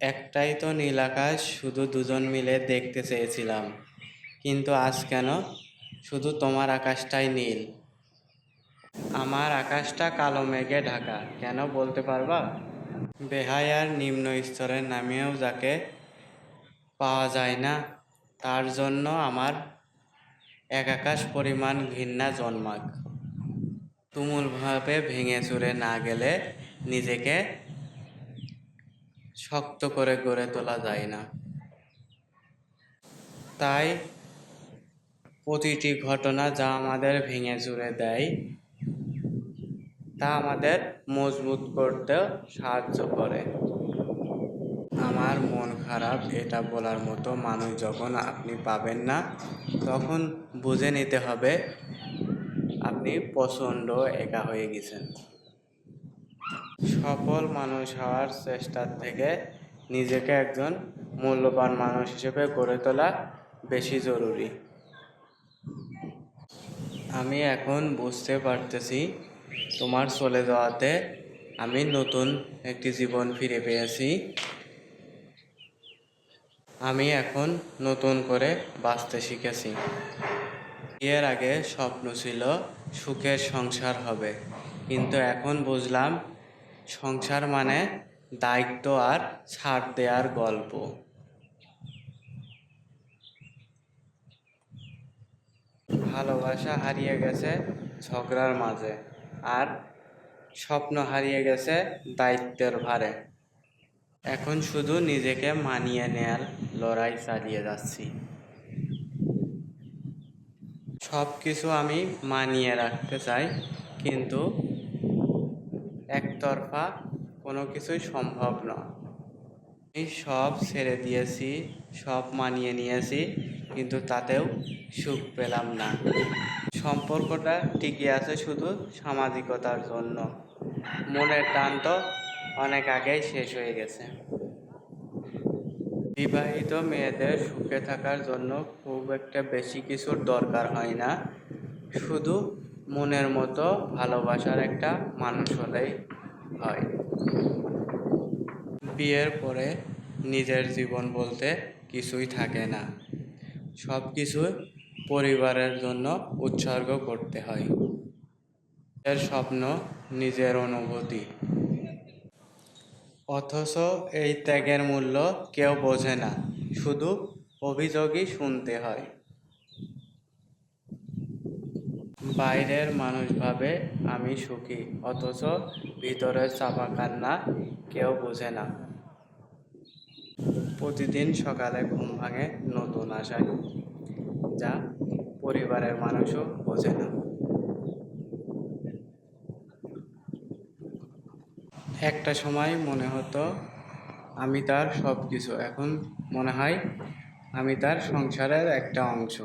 একটাই তো নীল আকাশ, শুধু দুজন মিলে দেখতে চেয়েছিলাম। কিন্তু আজ কেন? শুধু তোমার আকাশটাই নীল। আমার আকাশটা কালো মেঘে ঢাকা, কেন বলতে পারবা? বেহায়ার নিম্ন স্তরের নামেও যাকে পাওয়া যায় না, তার জন্য আমার এক আকাশ পরিমাণ ঘৃণা জন্মাক। তুমুলভাবে ভেঙে চুরে না গেলে নিজেকে শক্ত করে গড়ে তোলা যায় না। তাই প্রতিটি ঘটনা যা আমাদের ভেঙে জুড়ে দেয়, তা আমাদের মজবুত করতে সাহায্য করে। আমার মন খারাপ, এটা বলার মতো মানুষ যখন আপনি পাবেন না, তখন বুঝে নিতে হবে আপনি প্রচণ্ড একা হয়ে গেছেন। সফল মানুষ হওয়ার চেষ্টার থেকে নিজেকে একজন মূল্যবান মানুষ হিসেবে গড়ে তোলা বেশি জরুরি। আমি এখন বুঝতে পারতেছি তোমার চলে যাওয়াতে আমি নতুন একটি জীবন ফিরে পেয়েছি। আমি এখন নতুন করে বাঁচতে শিখেছি। বিয়ের আগে স্বপ্ন ছিল সুখের সংসার হবে, কিন্তু এখন বুঝলাম সংসার মানে দায়িত্ব আর ছাড় দেওয়ার গল্প। ভালোবাসা হারিয়ে গেছে ঝগড়ার মাঝে আর স্বপ্ন হারিয়ে গেছে দায়িত্বের ভারে। এখন শুধু নিজেকে মানিয়ে নেয়ার লড়াই চালিয়ে যাচ্ছি। সব কিছু আমি মানিয়ে রাখতে চাই, কিন্তু একতরফা কোনো কিছুই সম্ভব নয়। আমি সব ছেড়ে দিয়েছি, সব মানিয়ে নিয়েছি, কিন্তু তাতেও সুখ পেলাম না। সম্পর্কটা টিকে আছে শুধু সামাজিকতার জন্য। মনের টান তো অনেক আগেই শেষ হয়ে গেছে। বিবাহিত মেয়েদের সুখে থাকার জন্য খুব একটা বেশি কিছুর দরকার হয় না। শুধু মনের মতো ভালোবাসার একটা মানুষ হলেই হয়। বিয়ের পরে নিজের জীবন বলতে কিছুই থাকে না। সব কিছু পরিবারের জন্য উৎসর্গ করতে হয়। এর স্বপ্ন, নিজের অনুভূতি। অথচ এই ত্যাগের মূল্য কেউ বোঝে না, শুধু অভিযোগই শুনতে হয়। বাইরের মানুষ ভাবে আমি সুখী, অথচ ভিতরের চাপা কান্না কেউ বোঝে না। প্রতিদিন সকালে ঘুম ভাঙে নতুন আশায় যা পরিবারের মানুষও বোঝে না। একটা সময় মনে হতো, আমি তার সব কিছু এখন মনে হয়, আমি তার সংসারের একটা অংশ।